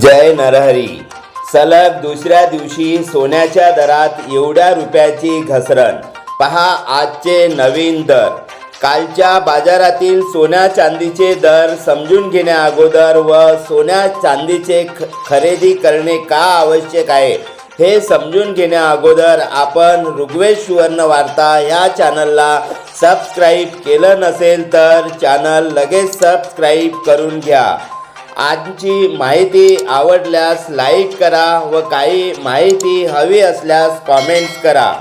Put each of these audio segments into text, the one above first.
जय नरहरी. सलग दुसऱ्या दिवशी सोन्याच्या दरात एवढ्या रुपयाची घसरण. पहा आजचे नवीन दर. कालच्या बाजारातील सोन्या चांदीचे दर समजून घेण्या अगोदर व सोन्या चांदीचे ख खरेदी करणे का आवश्यक आहे? हे समजून घेण्या अगोदर आपण ऋग्वेद सुवर्ण वार्ता या चॅनलला सबस्क्राईब केलं नसेल तर चॅनल लगेच सबस्क्राईब करून घ्या. आजची माहिती आवडल्यास लाईक करा व काही माहिती हवी असल्यास कॉमेंट्स करा.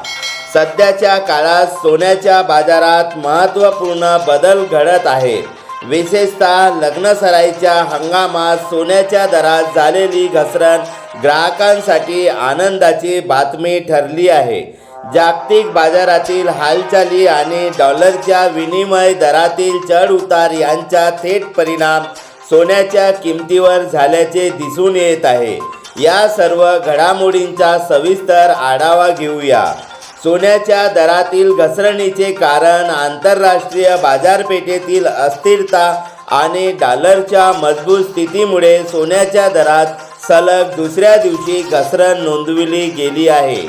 सध्याच्या काळात सोन्याच्या बाजारात महत्त्वपूर्ण बदल घडत आहे विशेषतः लग्नसराईच्या हंगामात सोन्याच्या दरात झालेली घसरण ग्राहकांसाठी आनंदाची बातमी ठरली आहे. जागतिक बाजारातील हालचाली आणि डॉलरच्या विनिमय दरातील चढउतार यांचा थेट परिणाम सोन्याच्या किमतीवर झाल्याचे दिसून येत आहे. या सर्व घडामोडींचा सविस्तर आढावा घेऊया. सोन्याच्या दरातील घसरणीचे कारण आंतरराष्ट्रीय बाजारपेठेतील अस्थिरता आणि डॉलरच्या मजबूत स्थितीमुळे सोन्याच्या दरात सलग दुसऱ्या दिवशी घसरण नोंदविली गेली आहे.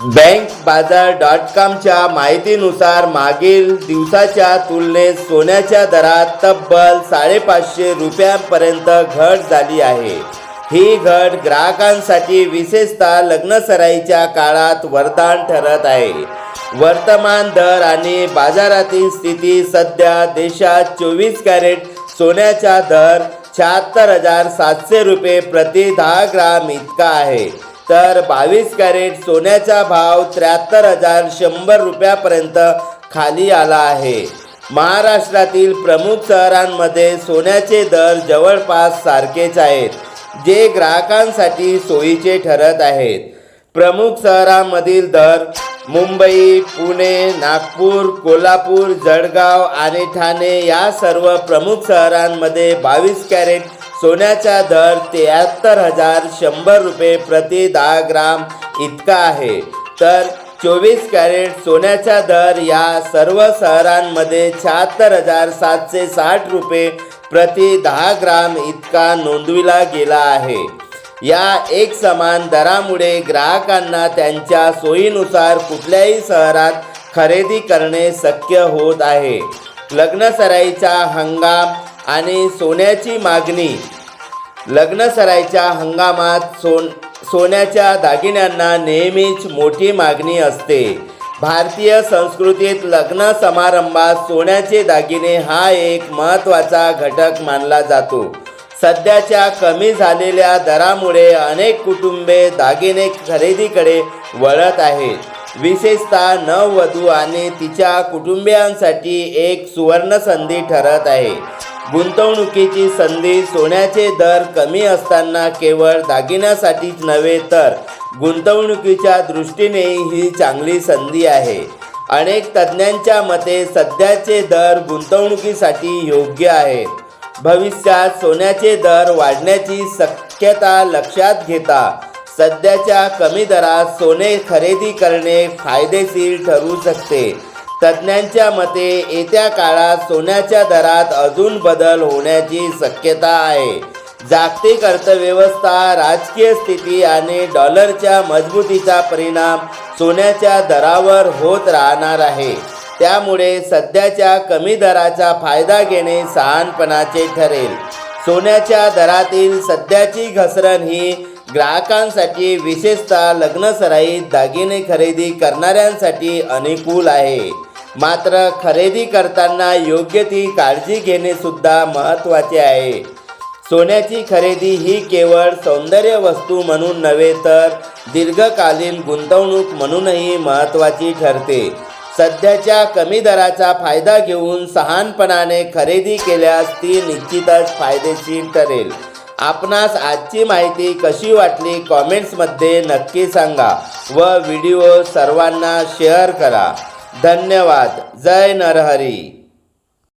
बँक बाजार डॉट कॉमच्या माहितीनुसार मागील दिवसाच्या तुलनेत सोन्याच्या दरात तब्बल साडेपाचशे रुपयांपर्यंत घट झाली आहे. ही घट ग्राहकांसाठी विशेषतः लग्नसराईच्या काळात वरदान ठरत आहे. वर्तमान दर आणि बाजारातील स्थिती सध्या देशात चोवीस कॅरेट सोन्याचा दर शहात्तर हजार सातशे रुपये प्रति दहा ग्राम इतका आहे. तर बावीस कॅरेट सोन्याचा भाव त्र्याहत्तर हजार शंभर रुपयापर्यंत खाली आला आहे. महाराष्ट्रातील प्रमुख शहरांमध्ये सोन्याचे दर जवळपास सारखेच आहेत. जे ग्राहकांसाठी सोयीचे ठरत आहेत. प्रमुख शहरांमधील दर मुंबई पुणे नागपूर कोल्हापूर जळगाव आणि ठाणे या सर्व प्रमुख शहरांमध्ये बावीस कॅरेट सोन्याचा दर त्र्याहत्तर हजार शंभर रुपये प्रति दहा ग्राम इतका आहे. तर चोवीस कॅरेट सोन्याचा दर या सर्व शहरांमध्ये शहात्तर हजार सातशे साठ रुपये प्रति दहा ग्राम इतका नोंदविला गेला आहे. या एक समान दरामुळे ग्राहकांना त्यांच्या सोयीनुसार कुठल्याही शहरात खरेदी करणे शक्य होत आहे. लग्नसराईचा हंगाम आणि सोन्याची मागणी. लग्नसराईच्या हंगामात सोन सोन्याच्या दागिन्यांना नेहमीच मोठी मागणी असते. भारतीय संस्कृतीत लग्न समारंभात सोन्याचे दागिने हा एक महत्त्वाचा घटक मानला जातो. सध्याच्या कमी झालेल्या दरामुळे अनेक कुटुंबे दागिने खरेदीकडे वळत आहेत. विशेषतः नववधू आणि तिच्या कुटुंबियांसाठी एक सुवर्ण संधी ठरत आहे. गुंतवणुकीची संधी सोन्याचे दर कमी असताना केवळ दागिन्यासाठीच नव्हे तर गुंतवणुकीच्या दृष्टीने ही चांगली संधी आहे. अनेक तज्ज्ञांच्या मते सध्याचे दर गुंतवणुकीसाठी योग्य आहेत. भविष्यात सोन्याचे दर वाढण्याची शक्यता लक्षात घेता सध्याच्या कमी दरात सोने खरेदी करणे फायदेशीर ठरू शकते. तज्ज्ञांच्या मते येत्या काळात सोन्याच्या दरात अजून बदल होण्याची शक्यता आहे. जागतिक अर्थव्यवस्था राजकीय स्थिती आणि डॉलरच्या मजबूतीचा परिणाम सोन्याच्या दरावर होत राहणार आहे. त्यामुळे सध्याच्या कमी दराचा फायदा घेणे सहानपणाचे ठरेल. सोन्याच्या दरातील सध्याची घसरण ही ग्राहकांसाठी विशेषतः लग्नसराईत दागिने खरेदी करणाऱ्यांसाठी अनुकूल आहे. मात्र खरेदी करताना योग्य ती काळजी घेणे सुद्धा महत्त्वाचे आहे. सोन्याची खरेदी ही केवळ सौंदर्य वस्तू म्हणून नव्हे तर दीर्घकालीन गुंतवणूक म्हणूनही महत्त्वाची ठरते. सध्याच्या कमी दराचा फायदा घेऊन सहानपणाने खरेदी केल्यास ती निश्चितच फायदेशीर ठरेल. आपणास आजची माहिती कशी वाटली कॉमेंट्समध्ये नक्की सांगा व व्हिडिओ सर्वांना शेअर करा. धन्यवाद. जय नरहरी.